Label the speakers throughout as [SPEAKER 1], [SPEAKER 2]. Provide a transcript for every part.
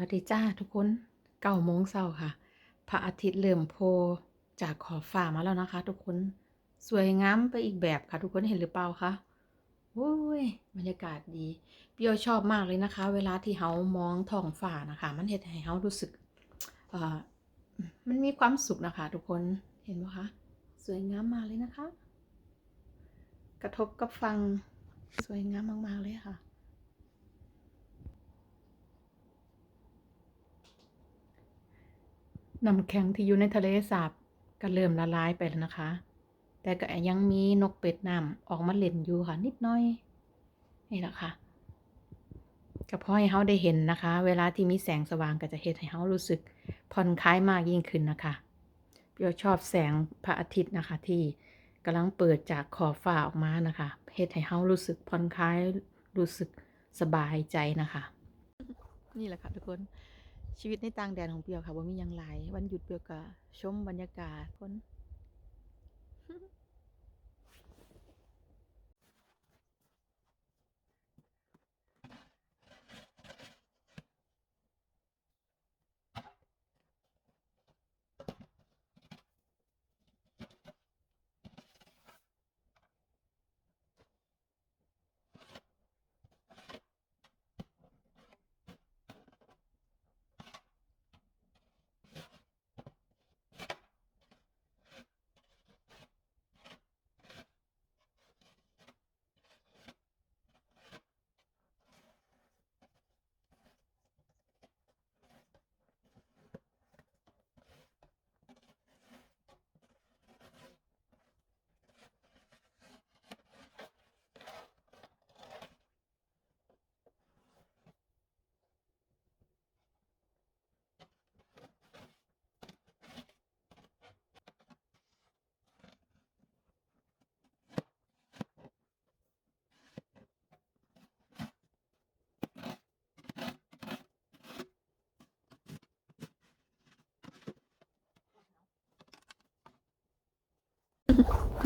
[SPEAKER 1] วัสดีจ้าทุกคนเก้าโมงเช้าค่ะ พระอาทิตย์เริ่มโผล่จากขอบฟ้ามาแล้วนะคะ ทุกคนสวยงามไปอีกแบบค่ะ ทุกคนเห็นหรือเปล่าคะโอ้ยบรรยากาศดีเปียวชอบมากเลยนะคะ เวลาที่เฮามองท้องฟ้านะคะ มันเห็นให้เฮารู้สึกเอ่อมันมีความสุขนะคะ ทุกคนเห็นไหมคะสวยงามมากเลยนะคะ กระทบกับฟังสวยงามมากๆเลยค่ะ น้ำแข็งที่อยู่ในทะเลสาบก็เริ่มละลายไปแล้วนะคะ แต่ก็ยังมีนกเป็ดน้ำออกมาเล่นอยู่ค่ะ นิดน้อย นี่แหละค่ะก็เพราะให้เขาได้เห็นนะคะ เวลาที่มีแสงสว่างก็จะเฮ็ดให้เขารู้สึกผ่อนคลายมากยิ่งขึ้นนะคะเปียวชอบแสงพระอาทิตย์นะคะ ที่กำลังเปิดจากขอบฟ้าออกมานะคะเฮ็ดให้เขารู้สึกผ่อนคลายรู้สึกสบายใจนะคะ นี่แหละค่ะทุกคน ชีวิตในต่างแดนของเปียวค่ะว่ามีอยังหลวันหยุดเปียวก็ชมบรรยากาศคน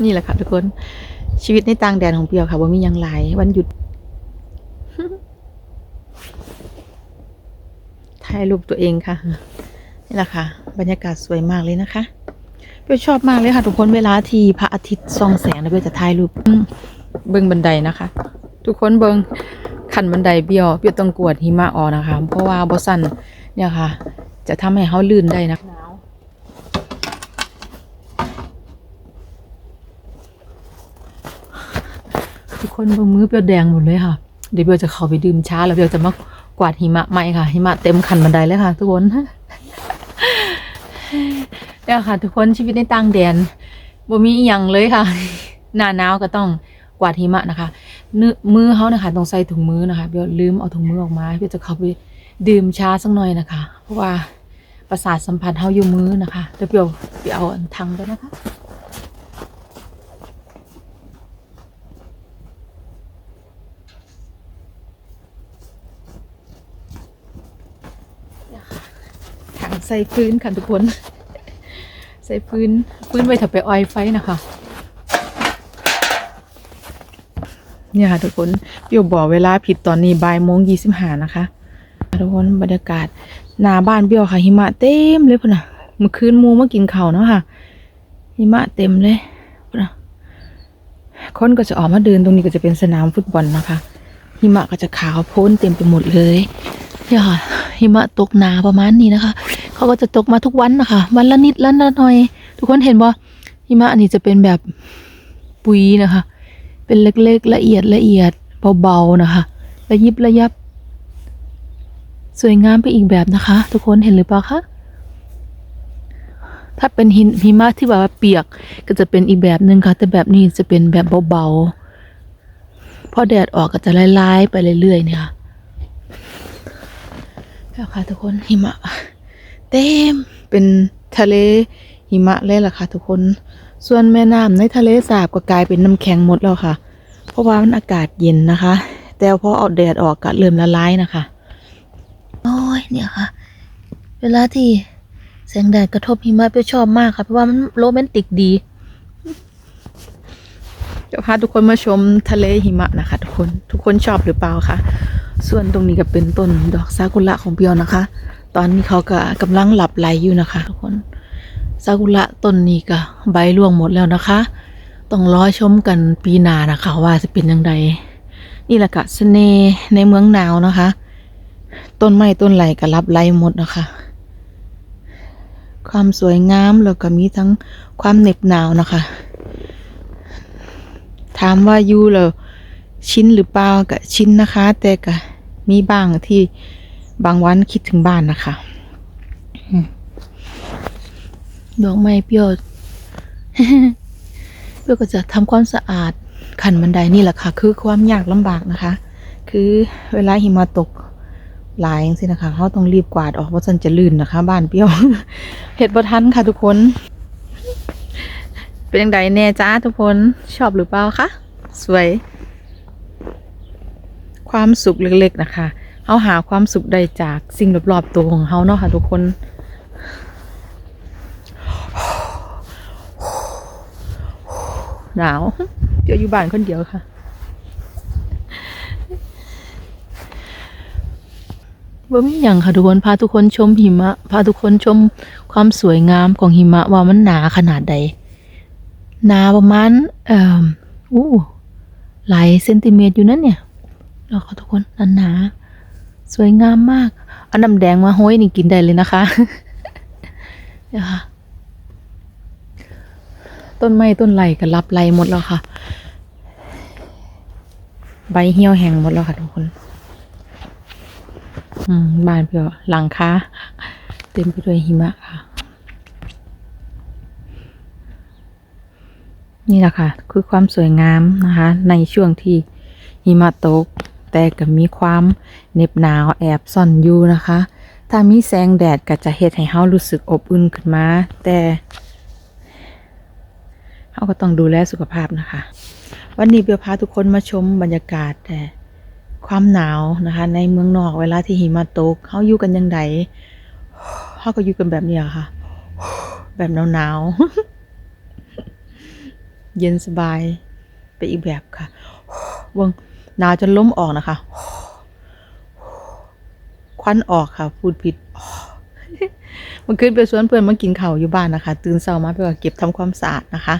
[SPEAKER 1] นี่แหละค่ะทุกคน ชีวิตในต่างแดนของเปียวค่ะว่ามียังหลายวันหยุดถ่ายรูปตัวเองค่ะ นี่แหละค่ะ บรรยากาศสวยมากเลยนะคะเปียวชอบมากเลยค่ะ ทุกคนเวลาที่พระอาทิตย์ส่องแสงแล้วเปียวจะถ่ายรูปเบิ้งบันไดนะคะ ทุกคนเบิ้งขันบันไดเปียวเปียวต้องกวดหิมะออกนะคะ เพราะว่าบอสันเนี่ยค่ะ จะทำให้เขาลื่นได้นะหนาว ทุกคนบางมือเปียวแดงหมดเลยค่ะ เดี๋ยวเปียวจะเข้าไปดื่มชาแล้วเปียวจะมากวาดหิมะใหม่ค่ะ หิมะเต็มขันบันไดเลยค่ะทุกคนเนี่ยค่ะ ทุกคนชีวิตในต่างแดนบ่มีอหย่างเลยค่ะ หน้าหนาวก็ต้องกวาดหิมะนะคะนึมือเขานะคะต้องใส่ถุงมือนะคะเปียวลืมเอาถุงมือออกมาเปียวจะเข้าไปดื่มชาสักหน่อยนะคะ เพราะว่าประสาทสัมผัสเขาอยู่มือนะคะเดี๋ยวเปียวไปเอาทังไปนะคะ ใส่ฟืนค่ะทุกคน ใส่ฟืนฟืนไว้ถ้าไปออยไฟนะคะเนี่ยค่ะทุกคนเปียวบอกเวลาผิดตอนนี้บ่ายโมงยี่สิบห้านะคะทุกคนบรรยากาศหน้าบ้านเปียวค่ะ หิมะเต็มเลยพุ่นน่ะเมื่อคืนมูมากินเข้าเนาะค่ะ หิมะเต็มเลยพุ่นน่ะคนก็จะออกมาเดินตรงนี้ก็จะเป็นสนามฟุตบอลนะคะ หิมะก็จะขาวโพ้นเต็มไปหมดเลยเนี่ยค่ะหิมะตกหนาประมาณนี้นะคะ เขาก็จะตกมาทุกวันนะคะ วันละนิดละหน่อย ทุกคนเห็นบ่หิมะอันนี้จะเป็นแบบปุยนะคะ เป็นเล็กๆ ละเอียดละเอียดเบาๆนะคะระยิบระยับ สวยงามไปอีกแบบนะคะ ทุกคนเห็นหรือเปล่าคะถ้าเป็นหินหิมะที่แบบว่าเปียกก็จะเป็นอีกแบบหนึ่งค่ะ แต่แบบนี้จะเป็นแบบเบาๆพอแดดออกก็จะลายๆไปเรื่อยๆเนี่ยค่ะแล้วค่ะทุกคนหิมะ เต็มเป็นทะเลหิมะเลยล่ะค่ะทุกคน ส่วนแม่น้ำในทะเลสาบก็กลายเป็นน้ำแข็งหมดแล้วค่ะ เพราะว่ามันอากาศเย็นนะคะ แต่พอเอาแดดออกก็เริ่มละลายนะคะ โอ้ยเนี่ยค่ะ เวลาที่แสงแดดกระทบหิมะเปียวชอบมากค่ะ เพราะว่ามันโรแมนติกดีจะพาทุกคนมาชมทะเลหิมะนะคะ ทุกคนทุกคนชอบหรือเปล่าคะส่วนตรงนี้ก็เป็นต้นดอกซากุระของเปียวนะคะ ตอนนี้เขาก็กำลังหลับไหลอยู่นะคะทุกคนซากุระต้นนี้ก็ใบร่วงหมดแล้วนะคะ ต้องรอชมกันปีหน้านะคะ ว่าจะเป็นยังไงนี่แหละกะเสน่ห์ในเมืองหนาวนะคะ ต้นไม้ต้นไหลก็รับไหลหมดนะคะ ความสวยงามแล้วก็มีทั้งความเหน็บหนาวนะคะ ถามว่าอยู่แล้วชินหรือเปล่าก็ชินนะคะ แต่ก็มีบ้างที่ บางวันคิดถึงบ้านนะคะดอกไม้เปียวเพื่อก็จะทำความสะอาดขันบันไดนี่แหละค่ะ คือความยากลำบากนะคะ คือเวลาหิมะตกหลายสินะคะเขาต้องรีบกวาดออกเพราะฉันจะลื่นนะคะ บ้านเปียวเห็ดบทันค่ะทุกคน เป็นยังไงแน่จ้าทุกคนชอบหรือเปล่าคะสวย ความสุขเล็กๆนะคะ เขาหาความสุขได้จากสิ่งรอบๆตัวของเขาเนาะค่ะทุกคน หนาวเดี๋ยวอยู่บ้านคนเดียวค่ะบ่มีหยังค่ะทุกคนพาทุกคนชมหิมะ พาทุกคนชมความสวยงามของหิมะว่ามันหนาขนาดใด หนาประมาณเอ่ออู้หลายเซนติเมตรอยู่นั่นเนี่ยแล้วค่ะทุกคนอันหนา สวยงามมาก เอาน้ำแดงมาห้อยนี่กินได้เลยนะคะเดี๋ยวค่ะต้นไม้ต้นไหลก็รับไหลหมดแล้วค่ะ ใบเหี่ยวแห้งหมดแล้วค่ะทุกคน อืมบ้านเพื่อหลังคาเต็มไปด้วยหิมะค่ะ นี่แหละค่ะ คือความสวยงามนะคะ ในช่วงที่หิมะตก แต่ก็มีความเหน็บหนาวแอบซ่อนอยู่นะคะ ถ้ามีแสงแดดก็จะเฮ็ดให้เฮารู้สึกอบอุ่นขึ้นมา แต่เฮาก็ต้องดูแลสุขภาพนะคะ วันนี้เบียวพาทุกคนมาชมบรรยากาศแต่ความหนาวนะคะ ในเมืองนอกเวลาที่หิมะตกเขาอยู่กันยังไงเขาก็อยู่กันแบบนี้อะค่ะ แบบหนาวๆเย็นสบายไปอีกแบบค่ะเวง หนาวจนล้มออกนะคะควันออกค่ะ พูดผิดมันขึ้นไปสวนเพื่อนมากินข้าวอยู่บ้านนะคะ ตื่นเช้ามาเพื่อเก็บทำความสะอาดนะคะ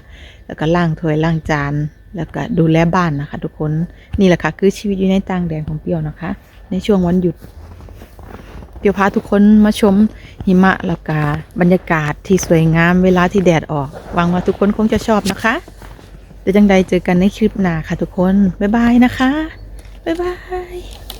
[SPEAKER 1] แล้วก็ล้างถ้วยล้างจาน แล้วก็ดูแลบ้านนะคะ ทุกคนนี่แหละค่ะ คือชีวิตอยู่ในต่างแดนของเปียวนะคะ ในช่วงวันหยุด เปียวพาทุกคนมาชมหิมะแล้วก็บรรยากาศที่สวยงามเวลาที่แดดออกหวังว่าทุกคนคงจะชอบนะคะ เดี๋ยวจังใดเจอกันในคลิปหน้าค่ะทุกคน บ๊ายบายนะคะ บ๊ายบาย